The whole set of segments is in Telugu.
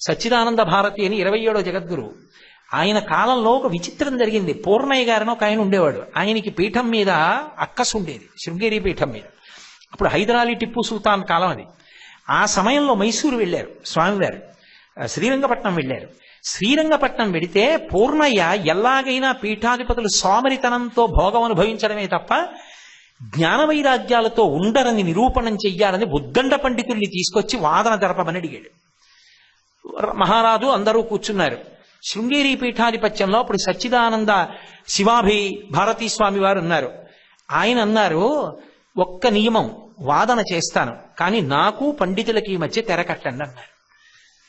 సచ్చిదానంద భారతి అని ఇరవై ఏడో జగద్గురు. ఆయన కాలంలో ఒక విచిత్రం జరిగింది. పూర్ణయ్య గారిని ఒక ఆయన ఉండేవాడు. ఆయనకి పీఠం మీద అక్కసు ఉండేది. శృంగేరి పీఠం మీద. అప్పుడు హైదరాలీ టిప్పు సుల్తాన్ కాలం అది. ఆ సమయంలో మైసూరు వెళ్ళారు. స్వామివారు. శ్రీరంగపట్నం వెళ్ళారు. శ్రీరంగపట్నం వెడితే పూర్ణయ్య ఎలాగైనా పీఠాధిపతులు సోమరితనంతో భోగం అనుభవించడమే తప్ప జ్ఞానవైరాగ్యాలతో ఉండరని నిరూపణం చెయ్యాలని ఉద్దండ పండితుల్ని తీసుకొచ్చి వాదన జరపమని అడిగాడు. మహారాజు అందరూ కూర్చున్నారు. శృంగేరి పీఠాధిపత్యంలో అప్పుడు సచ్చిదానంద శివాభి భారతీ స్వామి వారు ఉన్నారు. ఆయన అన్నారు ఒక్క నియమం వాదన చేస్తాను. కానీ నాకు పండితులకి మధ్య తెర కట్టండి అన్నారు.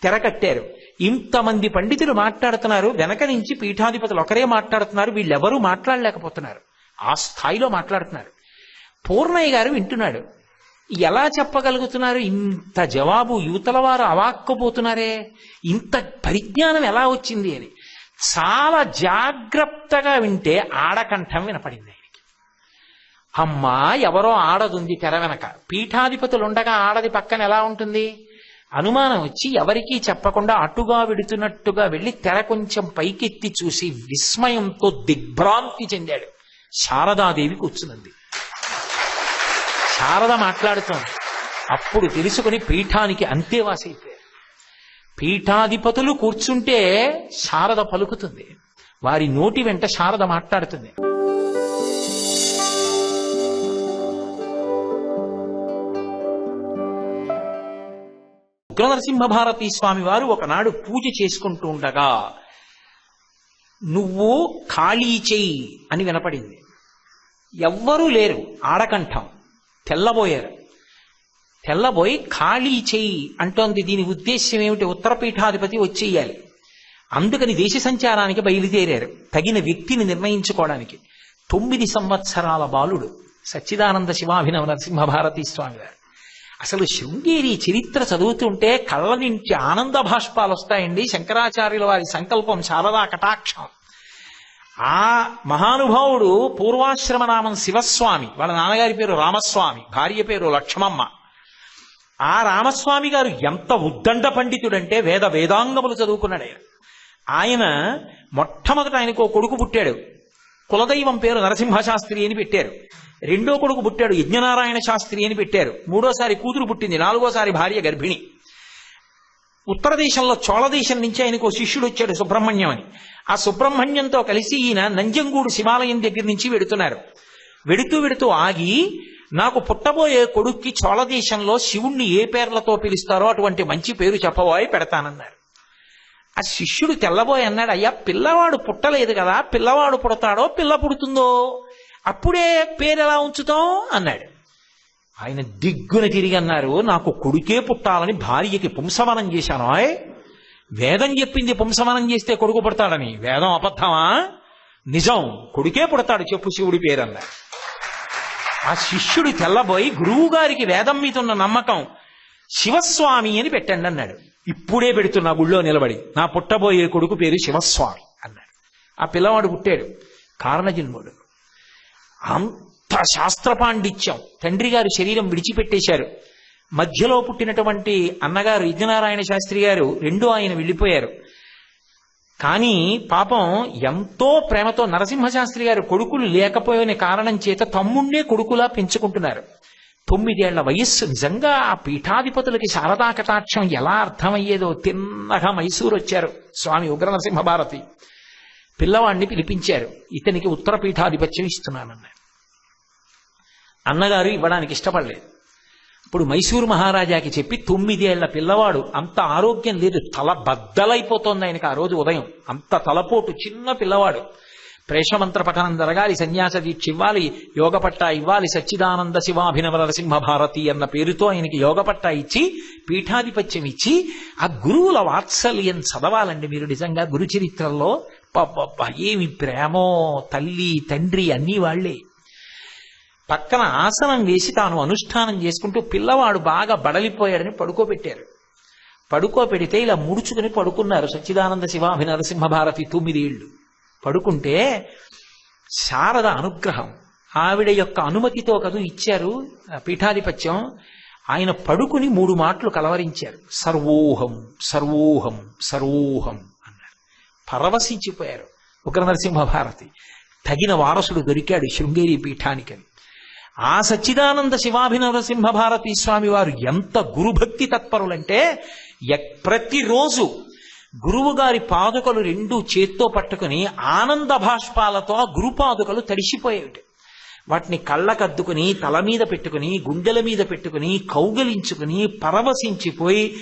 తెర కట్టారు. ఇంతమంది పండితులు మాట్లాడుతున్నారు. వెనక నుంచి పీఠాధిపతులు ఒకరే మాట్లాడుతున్నారు. వీళ్ళెవరూ మాట్లాడలేకపోతున్నారు. ఆ స్థాయిలో మాట్లాడుతున్నారు. పూర్ణయ్య గారు వింటున్నాడు. ఎలా చెప్పగలుగుతున్నారు? ఇంత జవాబు యువతల వారు అవాక్కపోతున్నారే? ఇంత పరిజ్ఞానం ఎలా వచ్చింది అని. చాలా జాగ్రత్తగా వింటే ఆడకంఠం వినపడింది ఆయనకి. అమ్మా ఎవరో ఆడదుంది తెర వెనక. పీఠాధిపతులు ఉండగా ఆడది పక్కన ఎలా ఉంటుంది? అనుమానం వచ్చి ఎవరికీ చెప్పకుండా అటుగా విడుతున్నట్టుగా వెళ్ళి తెర కొంచెం పైకెత్తి చూసి విస్మయంతో దిగ్భ్రాంతి చెందాడు. శారదాదేవి కూర్చున్నది శారద మాట్లాడుతోంది. అప్పుడు తెలుసుకుని పీఠానికి అంతేవాసి అయిపోయారు. పీఠాధిపతులు కూర్చుంటే శారద పలుకుతుంది. వారి నోటి వెంట శారద మాట్లాడుతుంది. ఉగ్రనరసింహ భారతీ స్వామి వారు ఒకనాడు పూజ చేసుకుంటూ ఉండగా నువ్వు ఖాళీ చెయ్యి అని వినపడింది. ఎవ్వరూ లేరు. ఆడకంఠం. తెల్లబోయారు. తెల్లబోయి ఖాళీ చేయి అంటోంది. దీని ఉద్దేశ్యం ఏమిటి? ఉత్తరపీఠాధిపతి వచ్చేయాలి. అందుకని దేశ సంచారానికి బయలుదేరారు. తగిన వ్యక్తిని నిర్ణయించుకోవడానికి తొమ్మిది సంవత్సరాల బాలుడు సచ్చిదానంద శివాభినవ నరసింహ భారతీ స్వామి గారు అసలు శృంగేరి చరిత్ర చదువుతుంటే కళ్ళ నుంచి ఆనంద భాష్పాలు వస్తాయండి. శంకరాచార్యుల వారి సంకల్పం శారదా కటాక్షం? ఆ మహానుభావుడు పూర్వాశ్రమ నామం శివస్వామి. వాళ్ళ నాన్నగారి పేరు రామస్వామి. భార్య పేరు లక్ష్మమ్మ. ఆ రామస్వామి గారు ఎంత ఉద్దండ పండితుడంటే వేద వేదాంగములు చదువుకున్నాడు ఆయన. ఆయన మొట్టమొదట ఆయనకు ఓ కొడుకు పుట్టాడు. కులదైవం పేరు నరసింహ శాస్త్రి అని పెట్టారు. రెండో కొడుకు పుట్టాడు యజ్ఞనారాయణ శాస్త్రి అని పెట్టారు. మూడోసారి కూతురు పుట్టింది. నాలుగోసారి భార్య గర్భిణి. ఉత్తర దేశంలో చోళ దేశం నుంచి ఆయనకు శిష్యుడు వచ్చాడు సుబ్రహ్మణ్యం అని ఆ సుబ్రహ్మణ్యంతో కలిసి ఈయన నంజంగూడు శివాలయం దగ్గర నుంచి వెడుతున్నారు. వెడుతూ వెడుతూ ఆగి నాకు పుట్టబోయే కొడుక్కి చోళ దేశంలో శివుణ్ణి ఏ పేర్లతో పిలుస్తారో అటువంటి మంచి పేరు చెప్పబోయి పెడతానన్నారు. ఆ శిష్యుడు తెల్లబోయి అన్నాడు అయ్యా పిల్లవాడు పుట్టలేదు కదా పిల్లవాడు పుడతాడో పిల్ల పుడుతుందో అప్పుడే పేరు ఎలా ఉంచుతాం? అన్నాడు. ఆయన దిగ్గున తిరిగి అన్నారు నాకు కొడుకే పుట్టాలని భార్యకి పుంసవనం చేశాను. ఆయ్ వేదం చెప్పింది పుంసవనం చేస్తే కొడుకు పుడతాడని. వేదం అబద్ధమా? నిజం కొడుకే పుడతాడు చెప్పు శివుడి పేరన్నారు ఆ శిష్యుడు తెల్లబోయి గురువు గారికి వేదం మీద ఉన్న నమ్మకం శివస్వామి అని పెట్టండి అన్నాడు. ఇప్పుడే పెడుతున్నా గుళ్ళో నిలబడి నా పుట్టబోయే కొడుకు పేరు శివస్వామి అన్నాడు. ఆ పిల్లవాడు పుట్టాడు. కారణజన్ముడు. అంత శాస్త్ర పాండిత్యం. తండ్రి గారు శరీరం విడిచిపెట్టేశారు. మధ్యలో పుట్టినటువంటి అన్నగారు యజ్ఞనారాయణ శాస్త్రి గారు రెండు ఆయన వెళ్ళిపోయారు. కానీ పాపం ఎంతో ప్రేమతో నరసింహశాస్త్రి గారు కొడుకులు లేకపోయిన కారణం చేత తమ్ముణ్ణే కొడుకులా పెంచుకుంటున్నారు. తొమ్మిదేళ్ళ వయస్సు నిజంగా ఆ పీఠాధిపతులకి శారదా కటాక్షం ఎలా అర్థమయ్యేదో తిన్నగా మైసూరు వచ్చారు స్వామి ఉగ్ర నరసింహ భారతి. పిల్లవాడిని పిలిపించారు. ఇతనికి ఉత్తర పీఠాధిపత్యం ఇస్తున్నానన్నారు. అన్నగారు ఇవ్వడానికి ఇష్టపడలేదు. ఇప్పుడు మైసూరు మహారాజాకి చెప్పి తొమ్మిదేళ్ళ పిల్లవాడు అంత ఆరోగ్యం లేదు తల బద్దలైపోతోంది ఆయనకి ఆ రోజు ఉదయం. అంత తలపోటు చిన్న పిల్లవాడు. ప్రేషమంత్ర పఠనం జరగాలి సన్యాస దీక్ష ఇవ్వాలి యోగ పట్టా ఇవ్వాలి సచ్చిదానంద శివాభినవ నరసింహ భారతి అన్న పేరుతో ఆయనకి యోగ పట్టా ఇచ్చి పీఠాధిపత్యం ఇచ్చి ఆ గురువుల వాత్సల్యం చదవాలండి మీరు నిజంగా గురు చరిత్రలో ఏమి ప్రేమో తల్లి తండ్రి అన్నీ వాళ్ళే. పక్కన ఆసనం వేసి తాను అనుష్ఠానం చేసుకుంటూ పిల్లవాడు బాగా బడలిపోయాడని పడుకోబెట్టారు. పడుకోబెడితే ఇలా ముడుచుకుని పడుకున్నారు సచ్చిదానంద శివాభి నరసింహ భారతి తొమ్మిదేళ్ళు పడుకుంటే శారద అనుగ్రహం ఆవిడ యొక్క అనుమతితో కదూ ఇచ్చారు పీఠాధిపత్యం. ఆయన పడుకుని మూడు మాటలు కలవరించారు. సర్వోహం సర్వోహం సర్వోహం అన్నారు. పరవశించిపోయారు ఉగ్ర నరసింహ భారతి. తగిన వారసుడు దొరికాడు శృంగేరి పీఠానికని. ఆ సచ్చిదానంద శివాభినవ సింహ భారతీ స్వామి వారు ఎంత గురుభక్తి తత్పరులంటే ప్రతిరోజు గురువుగారి పాదుకలు రెండు చేత్తో పట్టుకుని ఆనంద భాష్పాలతో ఆ తడిసిపోయేవి. వాటిని కళ్ళకద్దుకుని తల మీద పెట్టుకుని గుండెల మీద పెట్టుకుని కౌగలించుకుని పరవశించిపోయి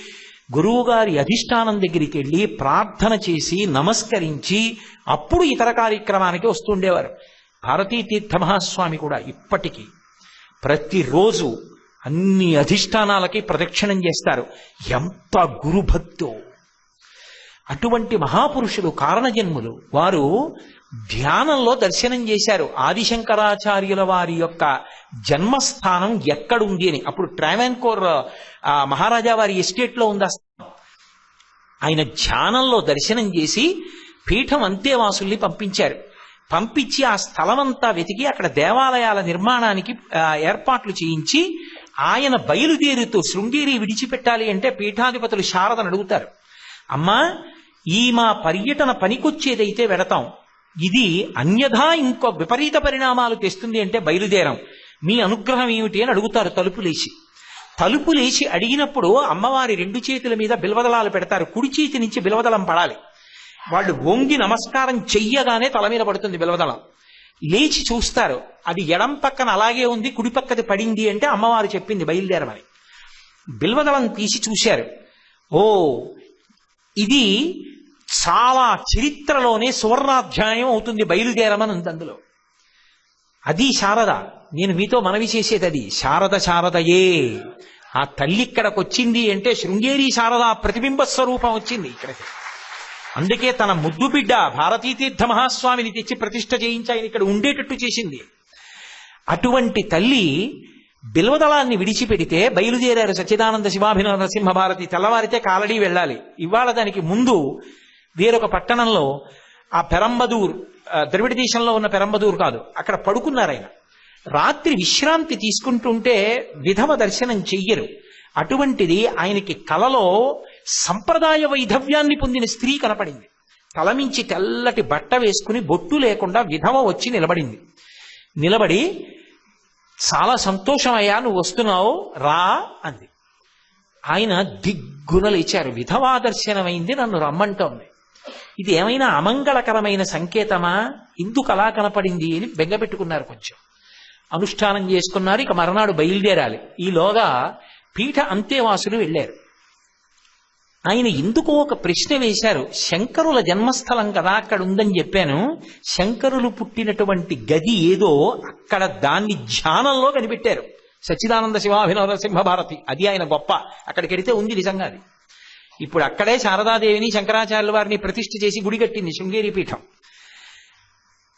గురువుగారి అధిష్టానం దగ్గరికి వెళ్ళి ప్రార్థన చేసి నమస్కరించి అప్పుడు ఇతర కార్యక్రమానికి వస్తుండేవారు భారతీ తీర్థ మహాస్వామి కూడా ఇప్పటికీ ప్రతిరోజు అన్ని అధిష్టానాలకి ప్రదక్షిణం చేస్తారు. ఎంత గురుభక్తో. అటువంటి మహాపురుషులు కారణజన్ములు వారు ధ్యానంలో దర్శనం చేశారు. ఆదిశంకరాచార్యుల వారి యొక్క జన్మస్థానం ఎక్కడుంది అని. అప్పుడు ట్రావెన్కోర్ ఆ, మహారాజా వారి ఎస్టేట్లో ఉంది? స్థానం ఆయన ధ్యానంలో దర్శనం చేసి పీఠం అంతేవాసుల్ని పంపించారు. పంపించి ఆ స్థలమంతా వెతికి అక్కడ దేవాలయాల నిర్మాణానికి ఏర్పాట్లు చేయించి ఆయన బయలుదేరుతూ శృంగేరి విడిచిపెట్టాలి అంటే పీఠాధిపతులు శారదను అడుగుతారు. అమ్మా ఈ మా పర్యటన పనికొచ్చేదైతే వెడతాం. ఇది అన్యథా ఇంకో విపరీత పరిణామాలు తెస్తుంది అంటే బయలుదేరం. మీ అనుగ్రహం ఏమిటి అని అడుగుతారు తలుపు లేచి తలుపు లేచి అడిగినప్పుడు అమ్మవారి రెండు చేతుల మీద బిల్వదళాలు పెడతారు. కుడి చేతి నుంచి బిల్వదళం పడాలి. వాళ్ళు వంగి నమస్కారం చెయ్యగానే తల మీద పడుతుంది బిల్వదళం లేచి చూస్తారు అది ఎడం పక్కన అలాగే ఉంది కుడి పక్కది పడింది అంటే అమ్మవారు చెప్పింది బయలుదేరమని. బిల్వదళం తీసి చూశారు. ఓ ఇది చాలా చరిత్రలోనే సువర్ణాధ్యాయం అవుతుంది బయలుదేరమని ఉంది అందులో. అది శారద నేను మీతో మనవి చేసేది అది. శారద శారదయే ఆ తల్లి ఇక్కడికి వచ్చింది అంటే శృంగేరి శారద ప్రతిబింబ స్వరూపం వచ్చింది ఇక్కడికి. అందుకే తన ముద్దు బిడ్డ భారతీ తీర్థ మహాస్వామిని తెచ్చి ప్రతిష్ట చేయించి ఆయన ఇక్కడ ఉండేటట్టు చేసింది. అటువంటి తల్లి బిల్వదళాన్ని విడిచిపెడితే బయలుదేరారు సచ్చిదానంద శివాభినవ నరసింహ భారతి తెల్లవారితే కాలడీ వెళ్ళాలి. ఇవాళ దానికి ముందు వేరొక పట్టణంలో ఆ పెరంబదూర్ ద్రవిడ దేశంలో ఉన్న పెరంబదూర్ కాదు అక్కడ పడుకున్నారు ఆయన. రాత్రి విశ్రాంతి తీసుకుంటుంటే విధవ దర్శనం చెయ్యరు. అటువంటిది ఆయనకి కలలో సంప్రదాయ వైధవ్యాన్ని పొందిన స్త్రీ కనపడింది. తలమించి తెల్లటి బట్ట వేసుకుని బొట్టు లేకుండా విధవ వచ్చి నిలబడింది. నిలబడి చాలా సంతోషమయ్యా నువ్వు వస్తున్నావు రా అంది. ఆయన దిగ్గున లేచారు. విధవా దర్శనమైంది నన్ను రమ్మంటోంది. ఇది ఏమైనా అమంగళకరమైన సంకేతమా? ఇందుకు అలా కనపడింది? అని బెంగపెట్టుకున్నారు కొంచెం. అనుష్ఠానం చేసుకున్నారు ఇక మరనాడు బయలుదేరాలి. ఈలోగా పీఠ అంతేవాసులు వెళ్ళారు. ఆయన ఎందుకో ఒక ప్రశ్న వేశారు. శంకరుల జన్మస్థలం కదా అక్కడ ఉందని చెప్పాను. శంకరులు పుట్టినటువంటి గది ఏదో అక్కడ దాన్ని ధ్యానంలో కనిపెట్టారు. సచ్చిదానంద శివాభినవ సింహభారతి. అది ఆయన గొప్ప. అక్కడికి వెడితే ఉంది నిజంగా అది. ఇప్పుడు అక్కడే శారదాదేవిని శంకరాచార్యుల వారిని ప్రతిష్ఠ చేసి గుడి కట్టింది శృంగేరి పీఠం.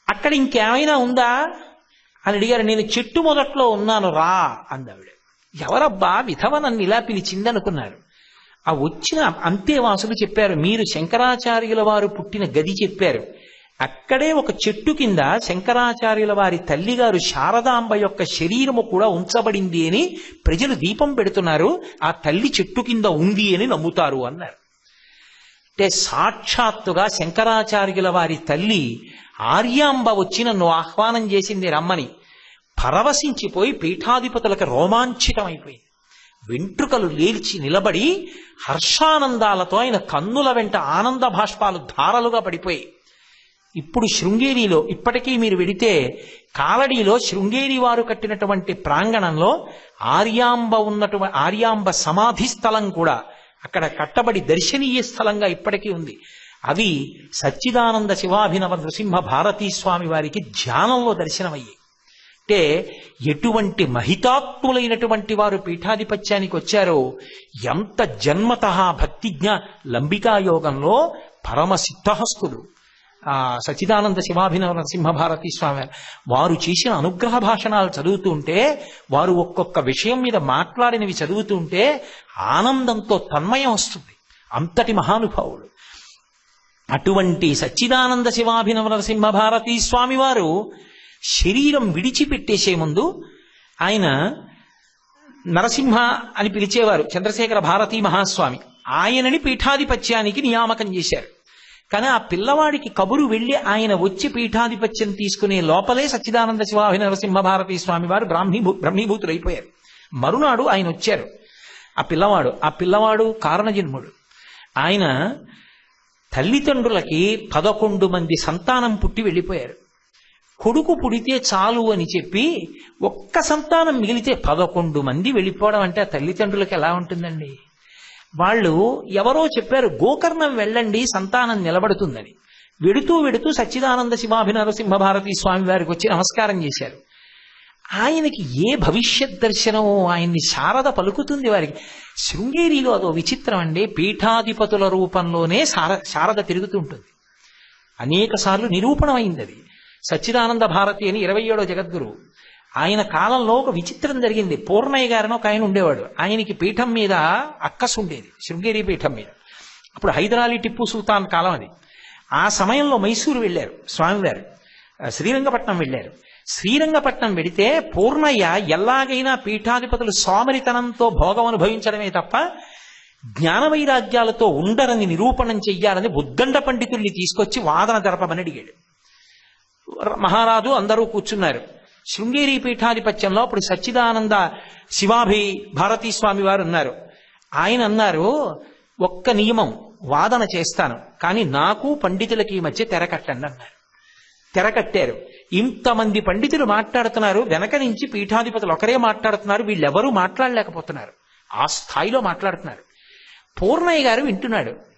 అక్కడ ఇంకేమైనా ఉందా? అని అడిగారు. నేను చెట్టు మొదట్లో ఉన్నాను రా అందావిడ ఎవరబ్బా? విధవ నన్ను ఇలా పిలిచిందనుకున్నారు. ఆ వచ్చిన అంతేవాసులు చెప్పారు మీరు శంకరాచార్యుల వారు పుట్టిన గది చెప్పారు. అక్కడే ఒక చెట్టు కింద శంకరాచార్యుల వారి తల్లిగారు శారదాంబ యొక్క శరీరము కూడా ఉంచబడింది అని ప్రజలు దీపం పెడుతున్నారు. ఆ తల్లి చెట్టు కింద ఉంది అని నమ్ముతారు అన్నారు. అంటే సాక్షాత్తుగా శంకరాచార్యుల వారి తల్లి ఆర్యాంబ వచ్చి నన్ను ఆహ్వానం చేసింది రమ్మని. పరవశించిపోయి పీఠాధిపతులకు రోమాంచితమైపోయింది. వెంట్రుకలు లేల్చి నిలబడి హర్షానందాలతో ఆయన కన్నుల వెంట ఆనంద భాష్పాలు ధారలుగా పడిపోయి ఇప్పుడు శృంగేరిలో ఇప్పటికీ మీరు వెడితే కాలడీలో శృంగేరి వారు కట్టినటువంటి ప్రాంగణంలో ఆర్యాంబ ఉన్నటువంటి ఆర్యాంబ సమాధి స్థలం కూడా అక్కడ కట్టబడి దర్శనీయ స్థలంగా ఇప్పటికీ ఉంది. అవి సచ్చిదానంద శివాభినవ నృసింహ భారతీ స్వామి వారికి ధ్యానంలో దర్శనమయ్యాయి. అంటే ఎటువంటి మహితాత్ములైనటువంటి వారు పీఠాధిపత్యానికి వచ్చారో ఎంత జన్మత భక్తిజ్ఞ లంబికా యోగంలో పరమ సిద్ధహస్తులు ఆ సచిదానంద శివాభినవ నరసింహభారతి స్వామి వారు చేసిన అనుగ్రహ భాషణాలు చదువుతుంటే వారు ఒక్కొక్క విషయం మీద మాట్లాడినవి చదువుతుంటే ఆనందంతో తన్మయం వస్తుంది. అంతటి మహానుభావుడు. అటువంటి సచ్చిదానంద శివాభినవ నరసింహ భారతీ స్వామి వారు శరీరం విడిచిపెట్టేసే ముందు ఆయన నరసింహ అని పిలిచేవారు చంద్రశేఖర భారతీ మహాస్వామి. ఆయనని పీఠాధిపత్యానికి నియామకం చేశారు. కానీ ఆ పిల్లవాడికి కబురు వెళ్ళి ఆయన వచ్చి పీఠాధిపత్యం తీసుకునే లోపలే సచ్చిదానంద శివాభి నరసింహ భారతీ స్వామి వారు బ్రాహ్మీభూ బ్రహ్మీభూతులైపోయారు. మరునాడు ఆయన వచ్చారు. ఆ పిల్లవాడు ఆ పిల్లవాడు కారణజన్ముడు. ఆయన తల్లిదండ్రులకి పదకొండు మంది సంతానం పుట్టి వెళ్ళిపోయారు. కొడుకు పుడితే చాలు అని చెప్పి ఒక్క సంతానం మిగిలితే పదకొండు మంది వెళ్ళిపోవడం అంటే ఆ తల్లిదండ్రులకు ఎలా ఉంటుందండి? వాళ్ళు ఎవరో చెప్పారు గోకర్ణం వెళ్ళండి సంతానం నిలబడుతుందని. వెడుతూ వెడుతూ సచ్చిదానంద శివాభినరసింహ భారతీ స్వామి వారికి వచ్చి నమస్కారం చేశారు. ఆయనకి ఏ భవిష్యత్ దర్శనమో ఆయన్ని శారద పలుకుతుంది వారికి. శృంగేరిలో అదో విచిత్రం అండి. పీఠాధిపతుల రూపంలోనే శార శారద తిరుగుతుంటుంది అనేక సార్లు నిరూపణమైంది అది. సచ్చిదానంద భారతి అని ఇరవై ఏడో జగద్గురు. ఆయన కాలంలో ఒక విచిత్రం జరిగింది. పూర్ణయ్య గారిని ఒక ఆయన ఉండేవాడు. ఆయనకి పీఠం మీద అక్కసు ఉండేది. శృంగేరి పీఠం మీద. అప్పుడు హైదరాలీ టిప్పు సుల్తాన్ కాలం అది. ఆ సమయంలో మైసూరు వెళ్ళారు స్వామివారు. శ్రీరంగపట్నం వెళ్ళారు. శ్రీరంగపట్నం వెడితే పూర్ణయ్య ఎలాగైనా పీఠాధిపతులు సోమరితనంతో భోగం అనుభవించడమే తప్ప జ్ఞాన వైరాగ్యాలతో ఉండరని నిరూపణం చెయ్యాలని బుద్దండ పండితుల్ని తీసుకొచ్చి వాదన జరపమని అడిగాడు. మహారాజు అందరూ కూర్చున్నారు. శృంగేరి పీఠాధిపత్యంలో అప్పుడు సచ్చిదానంద శివాభి భారతీ స్వామి వారు ఉన్నారు. ఆయన అన్నారు ఒక్క నియమం వాదన చేస్తాను. కానీ నాకు పండితులకి ఈ మధ్య తెర కట్టండి అన్నారు. తెర కట్టారు. ఇంతమంది పండితులు మాట్లాడుతున్నారు. వెనక నుంచి పీఠాధిపతులు ఒకరే మాట్లాడుతున్నారు. వీళ్ళెవరూ మాట్లాడలేకపోతున్నారు. ఆ స్థాయిలో మాట్లాడుతున్నారు. పూర్ణయ్య గారు వింటున్నాడు.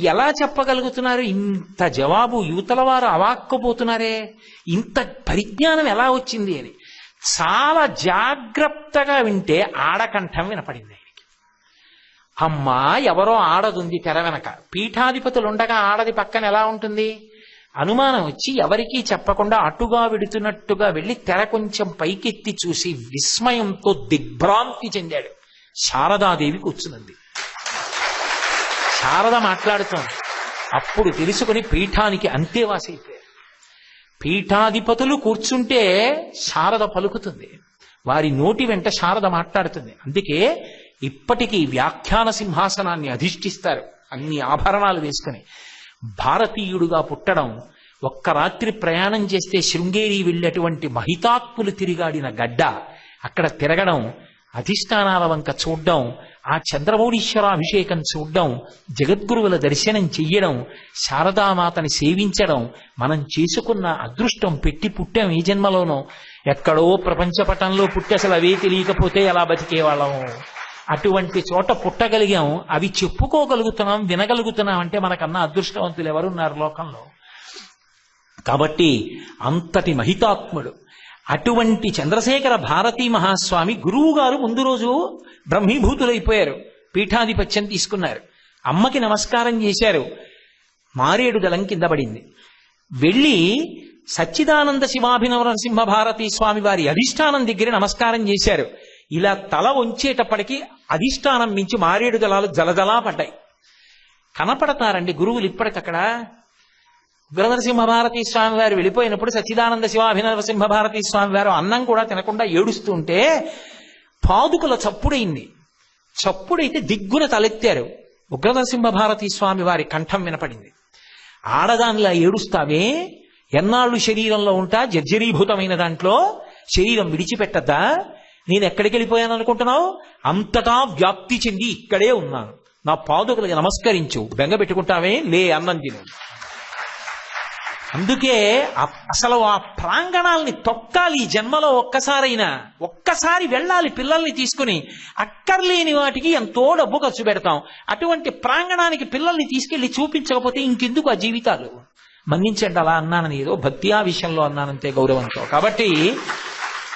ఎలా చెప్పగలుగుతున్నారు? ఇంత జవాబు యువతల వారు అవాక్కపోతున్నారే? ఇంత పరిజ్ఞానం ఎలా వచ్చింది అని. చాలా జాగ్రత్తగా వింటే ఆడకంఠం వినపడింది ఆయనకి. అమ్మా ఎవరో ఆడదుంది తెర వెనక. పీఠాధిపతులు ఉండగా ఆడది పక్కన ఎలా ఉంటుంది? అనుమానం వచ్చి ఎవరికీ చెప్పకుండా అటుగా విడుతున్నట్టుగా వెళ్ళి తెర కొంచెం పైకెత్తి చూసి విస్మయంతో దిగ్భ్రాంతి చెందాడు. శారదాదేవి కూర్చున్నది శారద మాట్లాడుతోంది. అప్పుడు తెలుసుకుని పీఠానికి అంతేవాసి అయిపోయారు. పీఠాధిపతులు కూర్చుంటే శారద పలుకుతుంది. వారి నోటి వెంట శారద మాట్లాడుతుంది. అందుకే ఇప్పటికీ వ్యాఖ్యాన సింహాసనాన్ని అధిష్ఠిస్తారు. అన్ని ఆభరణాలు వేసుకుని. భారతీయుడుగా పుట్టడం ఒక్క రాత్రి ప్రయాణం చేస్తే శృంగేరి వెళ్ళేటువంటి మహితాత్ములు తిరిగాడిన గడ్డ అక్కడ తిరగడం అధిష్టానాల వంక చూడడం ఆ చంద్రమౌళీశ్వరాభిషేకం చూడడం జగద్గురువుల దర్శనం చెయ్యడం శారదామాతని సేవించడం మనం చేసుకున్న అదృష్టం పెట్టి పుట్టాం ఏ జన్మలోనో. ఎక్కడో ప్రపంచ పటంలో పుట్టి అసలు అవే తెలియకపోతే ఎలా బతికేవాళ్ళం? అటువంటి చోట పుట్టగలిగాం అవి చెప్పుకోగలుగుతున్నాం వినగలుగుతున్నాం అంటే మనకన్నా అదృష్టవంతులు ఎవరున్నారు లోకంలో? కాబట్టి అంతటి మహితాత్ముడు. అటువంటి చంద్రశేఖర భారతీ మహాస్వామి గురువు గారు ముందు రోజు బ్రహ్మీభూతులైపోయారు. పీఠాధిపత్యం తీసుకున్నారు. అమ్మకి నమస్కారం చేశారు. మారేడు దళం కింద పడింది. వెళ్ళి సచ్చిదానంద శివాభినవ నరసింహ భారతీ స్వామి వారి అధిష్టానం దగ్గర నమస్కారం చేశారు. ఇలా తల వంచేటప్పటికీ అధిష్టానం మించి మారేడు దళాలు జలజలా పడ్డాయి. కనపడతారండి గురువులు ఇప్పటికక్కడ. ఉగ్రనరసింహ భారతీ స్వామి వారు వెళ్ళిపోయినప్పుడు సచ్చిదానంద శివాభినరసింహ భారతీ స్వామి వారు అన్నం కూడా తినకుండా ఏడుస్తుంటే పాదుకుల చప్పుడైంది. చప్పుడైతే దిగ్గున తలెత్తారు. ఉగ్రనరసింహ భారతీ స్వామి వారి కంఠం వినపడింది. ఆడదానిలా ఏడుస్తావే? ఎన్నాళ్ళు శరీరంలో ఉంటా? జర్జరీభూతమైన దాంట్లో శరీరం విడిచిపెట్టద్దా? నేను ఎక్కడికి వెళ్ళిపోయాను అనుకుంటున్నావు అంతటా వ్యాప్తి చెంది ఇక్కడే ఉన్నాను. నా పాదుకులకి నమస్కరించు. బెంగ పెట్టుకుంటావే? లే అన్నం తిను. అందుకే అసలు ఆ ప్రాంగణాల్ని తొక్కాలి ఈ జన్మలో ఒక్కసారైనా. ఒక్కసారి వెళ్ళాలి పిల్లల్ని తీసుకుని. అక్కర్లేని వాటికి ఎంతో డబ్బు ఖర్చు పెడతాం. అటువంటి ప్రాంగణానికి పిల్లల్ని తీసుకెళ్ళి చూపించకపోతే ఇంకెందుకు ఆ జీవితాలు? మన్నించండి అలా అన్నానని ఏదో భక్తి ఆ విషయంలో అన్నానంతే గౌరవంతో. కాబట్టి